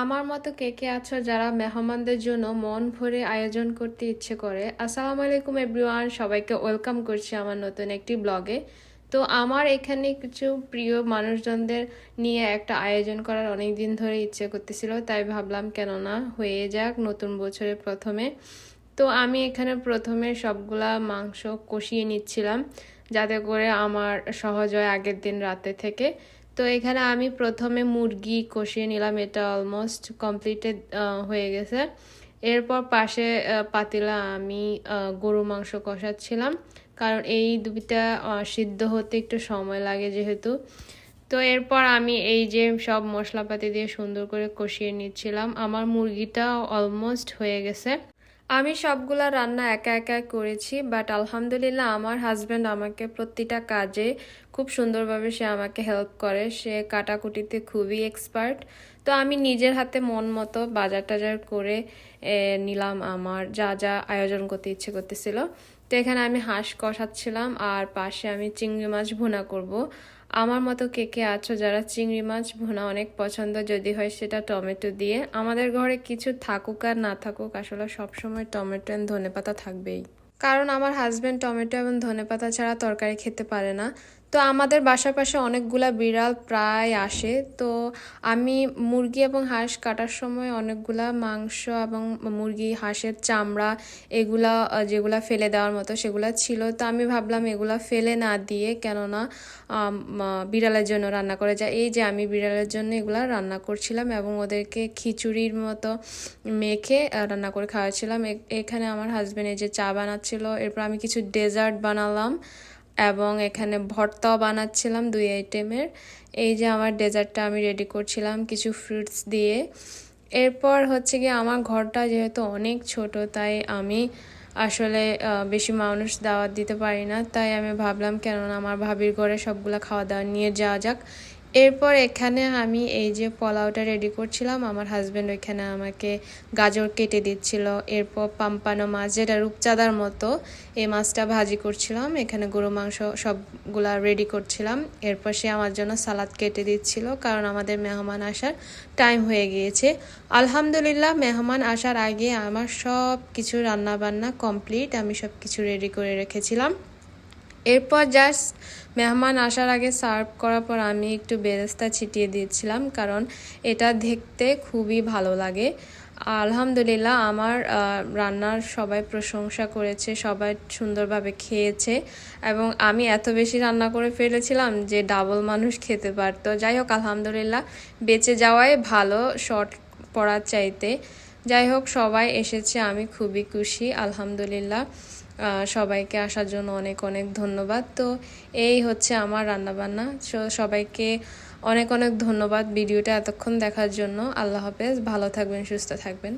আমার মতো কে কে আছো যারা মেহমানদের জন্য মন ভরে আয়োজন করতে ইচ্ছে করে? আসসালামু আলাইকুম এভরিওয়ান, সবাইকে ওয়েলকাম করছি আমার নতুন একটি ব্লগে। তো আমার এখানে কিছু প্রিয় মানুষজনদের নিয়ে একটা আয়োজন করার অনেক দিন ধরে ইচ্ছে করতেছিল, তাই ভাবলাম কেননা হয়ে যাক নতুন বছরের প্রথমে। তো আমি এখানে প্রথমে সবগুলা মাংস কষিয়ে নিচ্ছিলাম, যাতে করে আমার সহজ হয় আগের দিন রাতে থেকে। তো এখানে আমি প্রথমে মুরগি কষিয়ে নিলাম এটা অলমোস্ট কমপ্লিটেড হয়ে গেছে। এরপর পাশে পাতিলা আমি গরু মাংস কষাচ্ছিলাম কারণ এই আহ, সিদ্ধ হতে একটু সময় লাগে যেহেতু। তো এরপর আমি এই যে সব মশলাপাতি দিয়ে সুন্দর করে কষিয়ে নিচ্ছিলাম আমার মুরগিটা অলমোস্ট হয়ে গেছে। আমি সবগুলা রান্না একা একা করেছি বাট আলহামদুলিল্লাহ আমার হাজব্যান্ড আমাকে প্রতিটা কাজে খুব সুন্দরভাবে সে আমাকে হেল্প করে। সে কাটাকুটিতে খুবই এক্সপার্ট তো আমি নিজের হাতে মন মতো বাজার টাজার করে নিলাম আমার যা যা আয়োজন করতে ইচ্ছে করতেছিল। তো এখানে আমি হাঁস কষাচ্ছিলাম আর পাশে আমি চিংড়ি মাছ ভুনা করব। আমার মতো কে কে আছো যারা চিংড়ি মাছ ভুনা অনেক পছন্দ যদি হয় সেটা টমেটো দিয়ে। আমাদের ঘরে কিছু থাকুক আর না থাকুক, আসলে সবসময় টমেটো অ্যান্ড ধনেপাতা থাকবেই। কারণ আমার হাজব্যান্ড টমেটো এবং ধনেপাতা ছাড়া তরকারি খেতে পারে না। তো আমাদের বাসার পাশে অনেকগুলা বিড়াল প্রায় আসে। তো আমি মুরগি এবং হাঁস কাটার সময় অনেকগুলা মাংস এবং মুরগি, হাঁসের চামড়া এগুলা যেগুলা ফেলে দেওয়ার মতো সেগুলা ছিল। তো আমি ভাবলাম এগুলা ফেলে না দিয়ে কেননা বিড়ালের জন্য রান্না করে যায়। এই যে আমি বিড়ালের জন্য এগুলা রান্না করছিলাম এবং ওদেরকে খিচুড়ির মতো মেখে রান্না করে খাওয়াচ্ছিলাম এখানে আমার হাজবেন্ড এই যে চা বানাচ্ছিল, এরপর আমি কিছু ডেজার্ট বানালাম। এবং এখানে ভর্তাও বানাচ্ছিলাম দুই আইটেমের। এই যে আমার ডেজার্টটা আমি রেডি করছিলাম কিছু ফ্রুটস দিয়ে। এরপর হচ্ছে কি আমার ঘরটা যেহেতু অনেক ছোট, তাই আমি আসলে বেশি মানুষ দাওয়াত দিতে পারি না। তাই আমি ভাবলাম কেননা আমার ভাবির ঘরে সবগুলো খাওয়া দাওয়া নিয়ে যাওয়া যাক। এরপর এখানে আমি এই যে পোলাওটা রেডি করছিলাম, আমার হাজব্যান্ড ওইখানে আমাকে গাজর কেটে দিচ্ছিল। এরপর পাম্পানো মাছ, যেটা রূপচাঁদার মতো, এই মাছটা ভাজি করছিলাম। এখানে গরু মাংস সবগুলা রেডি করছিলাম। এরপর সে আমার জন্য সালাদ কেটে দিচ্ছিল, কারণ আমাদের মেহমান আসার টাইম হয়ে গিয়েছে। আলহামদুলিল্লাহ, মেহমান আসার আগে আমার সব কিছু রান্নাবান্না কমপ্লিট আমি সব কিছু রেডি করে রেখেছিলাম। এরপর জাস্ট মেহমান আসার আগে সার্ভ করার পর আমি একটু বেরেস্তা ছিটিয়ে দিয়েছিলাম, কারণ এটা দেখতে খুবই ভালো লাগে। আলহামদুলিল্লাহ আমার রান্নার সবাই প্রশংসা করেছে, সবাই সুন্দরভাবে খেয়েছে এবং আমি এত বেশি রান্না করে ফেলেছিলাম যে ডাবল মানুষ খেতে পারতো। যাই হোক, আলহামদুলিল্লাহ বেঁচে যাওয়াই ভালো শর্ট পড়ার চাইতে। যাই হোক, সবাই এসেছে, আমি খুবই খুশি, আলহামদুলিল্লাহ। সবাইকে আসার জন্য অনেক অনেক ধন্যবাদ। তো এই হচ্ছে আমার রান্নাবান্না। সবাইকে অনেক অনেক ধন্যবাদ ভিডিওটা এতক্ষণ দেখার জন্য। আল্লাহ হাফেজ। ভালো থাকবেন, সুস্থ থাকবেন।